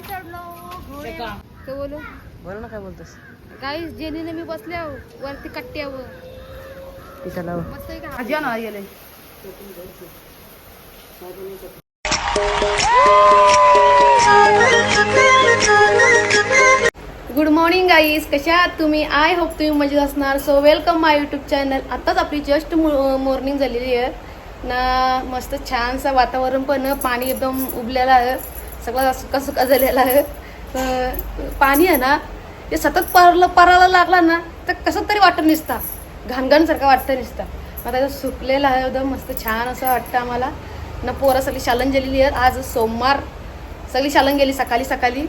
वरती चढलो बोलू बोल ना काय बोलतोस? गाईस जेनीने मी बसल्या वरती कट्ट्यावर. मस्त आजी ना गेले गुड मॉर्निंग गाईज कशा आहात तुम्ही? आय होप तुम्ही मजेत असणार. So welcome my YouTube channel आत्ताच आपली जस्ट मॉर्निंग झालेली आहे. ना मस्त छानसं वातावरण पण पाणी एकदम उबलेलं आहे. सगळं सुका सुका झालेला आहे. पाणी आहे ना ते सतत परलं परायला लागला ना तर कसं तरी वाटत निसता. घाणघाणसारखं वाटतं निसता. मग त्याचं सुकलेलं आहे एकदम मस्त छान असं वाटतं आम्हाला. ना पोरं सगळी शालन गेलेली आहेत. आज सोमवार सगळी शालन गेली सकाळी सकाळी.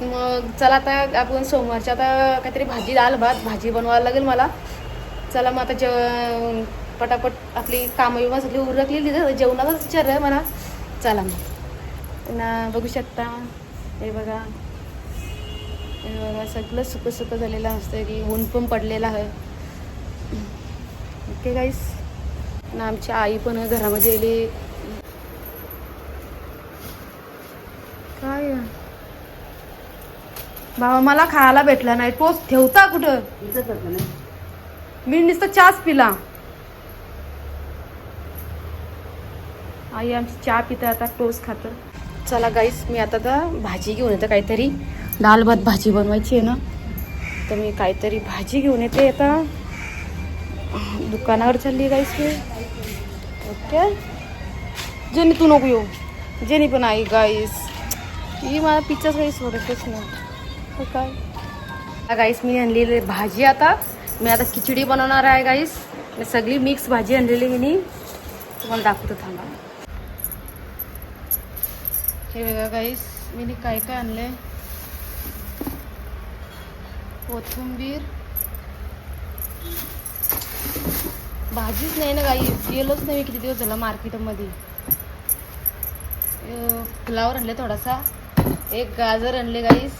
मग चला आता आपण सोमवारच्या आता काहीतरी भाजी दाल भात भाजी बनवायला लागेल मला. चला मग आता जेव पटापट आपली कामं विमा सगळी उरकलेली जेवणाचाच विचार आहे मला चला मग. ना बघू शकता. हे बघा. हे बघा सगळं सुकं सुकं झालेलं असतं की ऊन पण पडलेलं आहे. ओके गाईस ना आमची आई पण घरामध्ये येली काय? बाबा मला खायला भेटला नाही. तोच ठेवता कुठं? मी नुसतं चहाच पिला. आई आमची चहा पिता आता टोस्ट खातं. चला गाईस मी आता तर भाजी घेऊन येते काहीतरी. दाल भात भाजी बनवायची आहे ना. तर मी काहीतरी भाजी घेऊन येते आता. दुकानावर चालली गाईस मी. ओके. जेनी तू नको येऊ. जेनी पण आई गाईस ही मला पिक्चर गाईस सोडतच नाही. हो काय? गाईस मी आणलेली भाजी आता. मी आता खिचडी बनवणार आहे गाईस मी सगळी मिक्स भाजी आणलेली मी. तुम्हाला दाखवतो थांबा. हे बघा गाईस मी काय काय काय आहे कोथिंबीर. भाजीच नाही ना गाई गेलोच नाही मी किती दिवस झाला मार्केटमध्ये. फ्लावर आणले थोडासा. एक गाजर आणले गाईस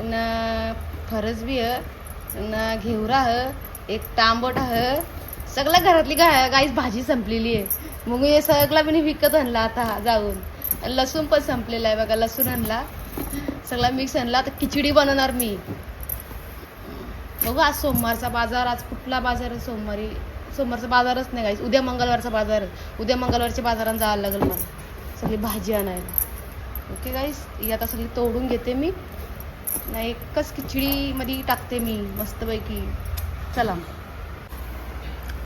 न फरस बी आहे न घेवरा ह एक तांबट ह सगळ्या घरातली गा गाईस भाजी संपलेली आहे. मग हे सगळा मी विकत आणला आता जाऊन. लसूण पण संपलेला आहे बघा लसूण आणला. सगळा मिक्स आणला. आता खिचडी बनवणार मी. बघू आज सोमवारचा बाजार आज कुठला बाजार आहे सोमवारी? सोमवारचा बाजारच नाही गाईस उद्या मंगळवारचा बाजार उद्या मंगळवारच्या बाजारात जायला लागेल मला. सगळी भाजी आणायला. ओके गाईस ही आता सगळी तोडून घेते मी. नाही एकच खिचडीमध्ये टाकते मी मस्तपैकी. चला.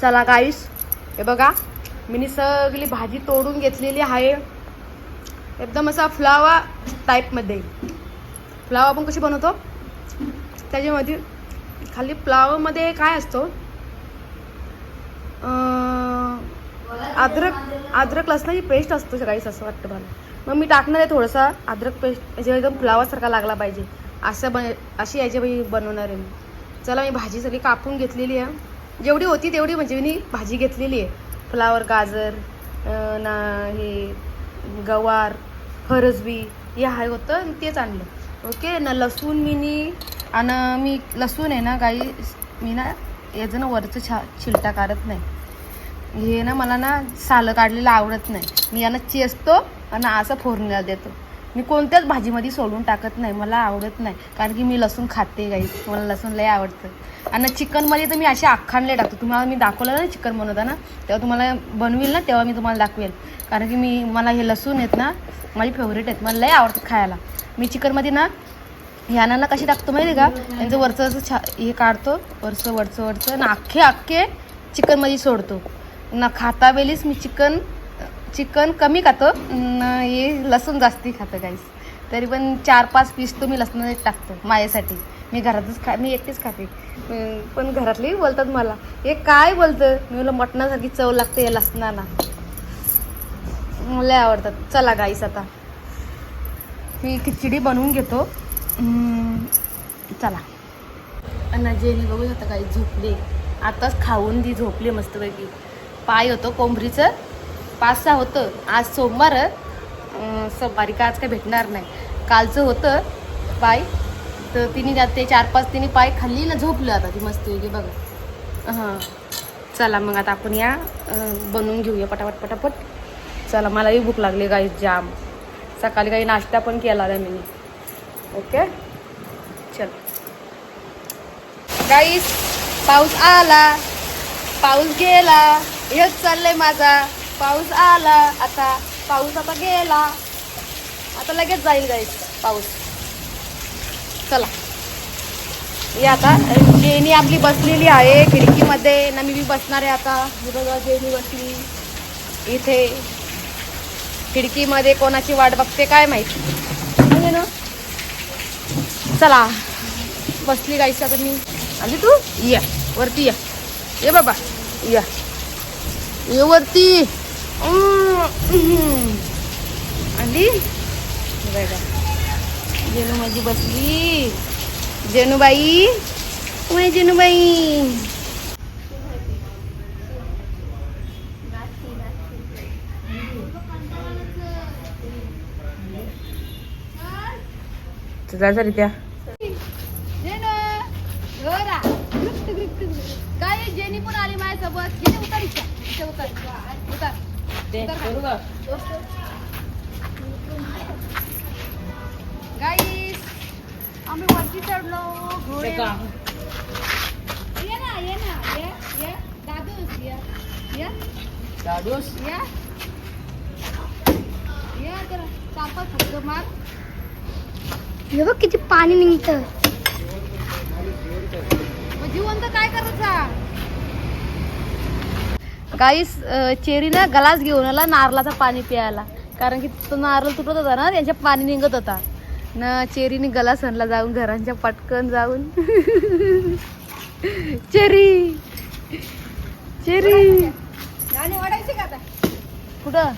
चला गाईस हे बघा मी सगळी भाजी तोडून घेतलेली आहे. एकदम असा फ्लावा टाईपमध्ये. फ्लावा आपण कशी बनवतो? त्याच्यामध्ये खाली फ्लावामध्ये काय असतो? अद्रक अद्रक लसणाची पेस्ट असतो सगळीच असं वाटतं मला. मग मी टाकणार आहे थोडंसं अद्रक पेस्ट म्हणजे एकदम फ्लावासारखा लागला पाहिजे. असं बन अशी याची बाई बनवणार आहे मी. चला मी भाजी सगळी कापून घेतलेली आहे. जेवढी होती तेवढी म्हणजे मी भाजी घेतलेली आहे. फ्लावर गाजर ना हे गवार फरसबी हे आहे होतं आणि तेच आणलं. ओके ना लसूण मी नी आणि मी लसूण आहे ना गाई मी ना याचं ना वरचं छा छिलटा काढत नाही. हे ना मला ना सालं काढलेलं आवडत नाही. मी यांना चेसतो आणि असं फोडणीला देतो. मी कोणत्याच भाजीमध्ये सोडून टाकत नाही मला आवडत नाही. कारण की मी लसूण खाते गाई मला लसूण लय आवडतं. आणि चिकनमध्ये तर मी असे आखांडले टाकतो. तुम्हाला मी दाखवलं ना चिकन बनवताना? तेव्हा तुम्हाला बनवील ना तेव्हा मी तुम्हाला दाखवेल. कारण की मी मला हे लसूण आहेत ना माझी फेवरेट आहेत. मला लय आवडतं खायला. मी चिकनमध्ये ना ह्याना ना कशी टाकतो माहिती आहे का? त्यांचं वरचं असं छा हे काढतो वरचं वरचं वरचं ना अख्खे अख्खे चिकनमध्ये सोडतो. ना खाता वेळीच मी चिकन चिकन कमी खातो. हे लसूण जास्ती खातं गाईस तरी पण चार पाच पीस तो मी लसणाचे टाकतो माझ्यासाठी. मी घरातच खा मी एकटीच खाते. पण घरातलेही बोलतात मला हे काय बोलतं? मी मला मटणासारखी चव लागते या लसणाला. मला आवडतात. चला गाईस आता. मी खिचडी बनवून घेतो. चला. आणि जेली बघू शकता काही झोपली. आताच खाऊन ती झोपली मस्तपैकी. पाय होतो कोंबरीचं पाच सहा होतं. आज सोमवार सोमवारी का आज काय भेटणार नाही. कालचं होतं पाय. तर तिने जाते चार पाच तिने पाय खाल्ली ना झोपलं आता ती मस्तपैकी बघा. हां. चला मग आता आपण या बनवून घेऊया पटापट पटापट. चला मलाही भूक लागली गाई जाम. सकाळी काही नाश्ता पण केला नाही मी. ओके? चल. गाईस पाऊस आला. पाऊस गेला. हेच चाललंय माझा. पाऊस आला आता पाऊस आता गेला. आता लगेच जाईल जाईल पाऊस. चला. ये आता जेनी आपली बसलेली आहे खिडकीमध्ये. ना मी बी बसणार आहे आता. ही बघा जेनी बसली. इथे. खिडकीमध्ये कोणाची वाट बघते काय माहिती. ना? चला. बसली गाईस आता मी. आली तू? या. वरती या. ये बाबा. या. ये वरती. आली हे बघा जेनू माझी बसली जेनूबाई ओय जेनूबाई जायचं रे त्या काय जेनी पण आली माझ्यासोबत जेनी उतर इच्छा इच्छा उतर उतर उतर गाईस आम्ही वरती चढलो घोडे ये ना ये ना ये ये. दादूस ये. ये. दादूस. या. या जरा फक्त मार. हे बघ किती पाणी निघतं. मग जिवंत काय करायचा? गाईस चेरीनं गलास घेऊन आला नारळाचा पाणी प्यायला. कारण की तो नारळ तुटत होता ना त्यांच्या पाणी निघत होता. न चेरीने गलास आणला जाऊन घरांच्या पटकन जाऊन. चेरी! चेरी! कुठं?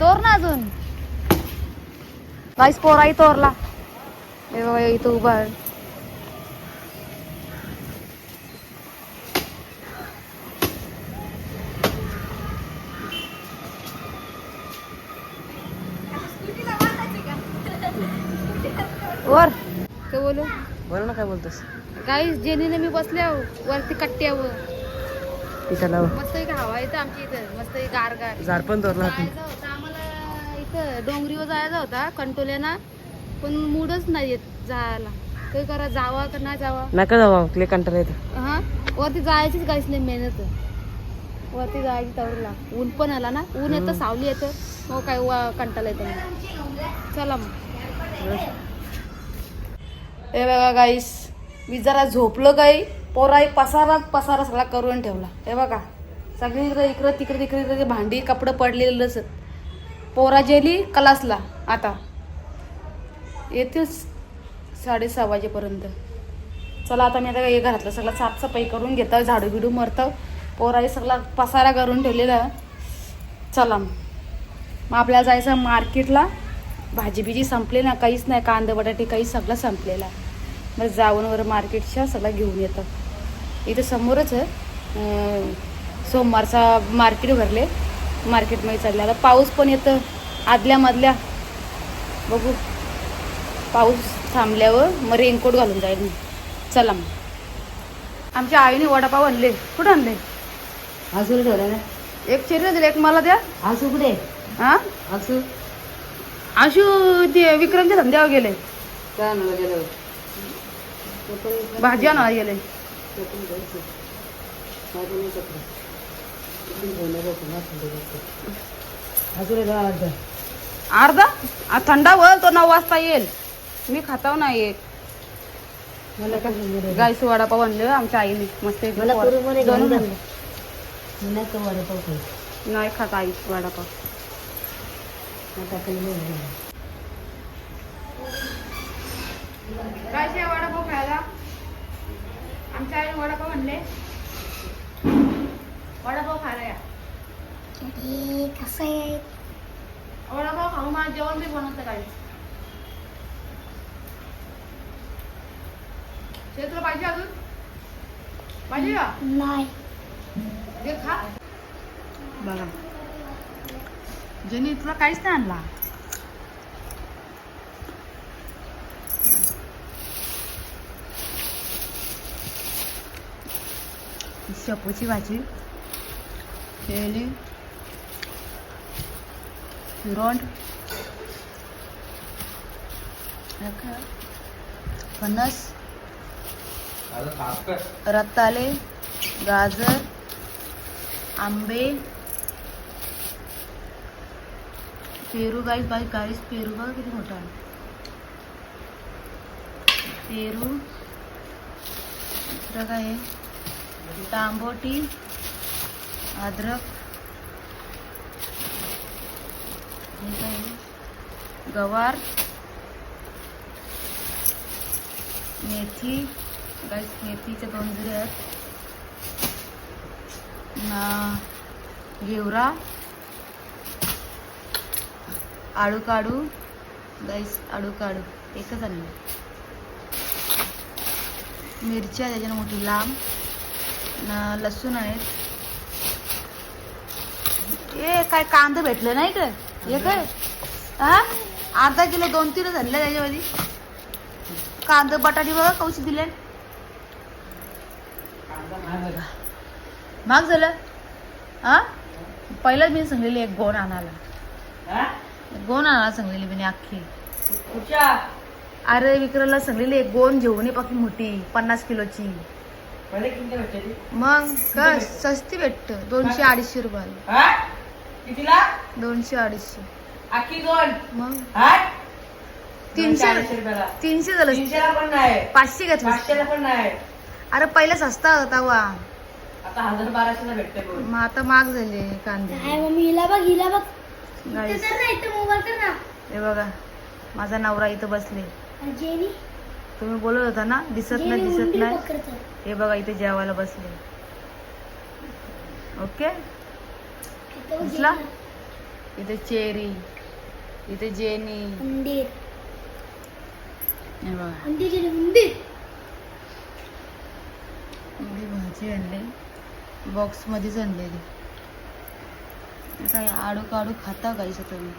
तोर ना अजून. गाईस पोराही तोरला. इथं उभा आहे वर. काय बोलू? बोल ना काय बोलतोस? गाईस जेनीने मी बसल्या वरती कट्ट्यावर. लाव. मस्त एक हवा येतं आमच्या इथं. मस्त एक गार गार. पण तोरला जायचं होतं आम्हाला इथं डोंगरीवर जायचा होता कंटोल्याना पण मूडच नाही येत जायला. काही करा जावा का नाही जावा? नका जाऊ क्ले कंटाळा येतो. हा? वरती जायचीच काहीच नाही मेहनत. वरती जायची तवरला. ऊन पण आला ना? ऊन येतं सावली येतं. मग काय वा कंटाला येतं. मग. चला मग. हे बघा गाईस मी जरा झोपलो काही पोराई पसारा पसारा सगळा करून ठेवला. हे बघा सगळीकडे इकडं तिकडे तिकडे तिकडे भांडी कपडं पडलेलंच पोरा जेली कलासला आता येतील साडेसहा वाजेपर्यंत. चला आता मी आता हे घरातलं सगळं साफसफाई करून घेतो झाडू बिडू मरतं. पोराई सगळा पसारा करून ठेवलेला. चला मग. मग आपल्याला जायचं मार्केटला. भाजी बिजी संपली ना काहीच नाही. कांदा बटाटे काही सगळं संपलेला मग जाऊन वर मार्केटच्या सगळं घेऊन येतं इथं समोरच आहे. सोमवारचा मार्केट भरले. मार्केटमध्ये चालले आता पाऊस पण येतं. आदल्या मधल्या बघू. पाऊस थांबल्यावर मग रेनकोट घालून जाईल मी. चला मग. आमच्या आईने वडापाव आणले. कुठं आणले? आजू ठेवला ना. एक चिरले दिले एक मला द्या. आजू कुठे? हा आजू. आशू ते विक्रमच्या धंद्यावर गेले. काय गेलं? भाजी आणायला गेले अर्धा? थंडा होईल तो नऊ वाजता येईल. मी खाताव नाही एक. गायचं वडापाव आणलं आमच्या आईने. मस्त. नाही खात आई वडापाव. नाही गायचे वडापाव खायला. आमच्या आईने वडापाव आणले. वडापाव खायला या. कसं आहे वडापाव खाऊ मला जेवण बी बनवतं काही. तुला पाहिजे अजून? पाहिजे का? नाही. घे खा. बघा. जेनी तुला काहीच नाही आणला. शेपूची भाजी केली काय? फणस रताळे गाजर आंबे पेरू गाईस बाई गाईस पेरू बघा किती मोठा आहे पेरू दुसरं काय आहे तांबोटी अद्रक गवार मेथी गाईस मेथीचे दोन जुरे आहेत. घेवरा आळू काढू गाईस आळू काढू एकच आणलं. मिरच्या त्याच्यानं मोठी लांब. लसूण आहेत. ए काय कांदा भेटलं नाही का हे काय? हा अर्धा किलो दोन तीनच आणले त्याच्यामध्ये. कांदा बटाटी बघा कौशी दिले. महाग झालं? हा पहिलाच मी सांगलेली एक गोण आणायला. गोण आणायला सांगलेली मी अख्खी. अरे विक्राला सांगलेली एक गोण घेऊन ये पाकी मोठी पन्नास किलोची. मग का सस्ती भेटत. दोनशे अडीचशे रुपयाला. कितीला? दोनशे अडीचशे. आखी दोन. मग? तीनशे रुपयाला. तीनशे झालं. तीनशेला पण नाही. पाचशे घेतलं. पाचशेला पण नाही. अरे पहिला सस्ता होता वा. आता हजार बाराशेला भेटते मग आता महाग झाले कांदे. मम्मी हिला बघ हिला बघ. Guys, इथं तर नाही इथं मोबाईल कर ना. हे बघा. माझा नवरा इथं बसले. जेनी तुम्ही बोलत होता ना दिसत नाही दिसत नाही. हे बघा इथे जेवायला बसले. ओके? इथं दिसला? चेरी इथे जेनी. हे बघा. भाजी आणली. बॉक्स मध्येच आणलेली. काय आडू काढू खाता काहीच तुम्ही?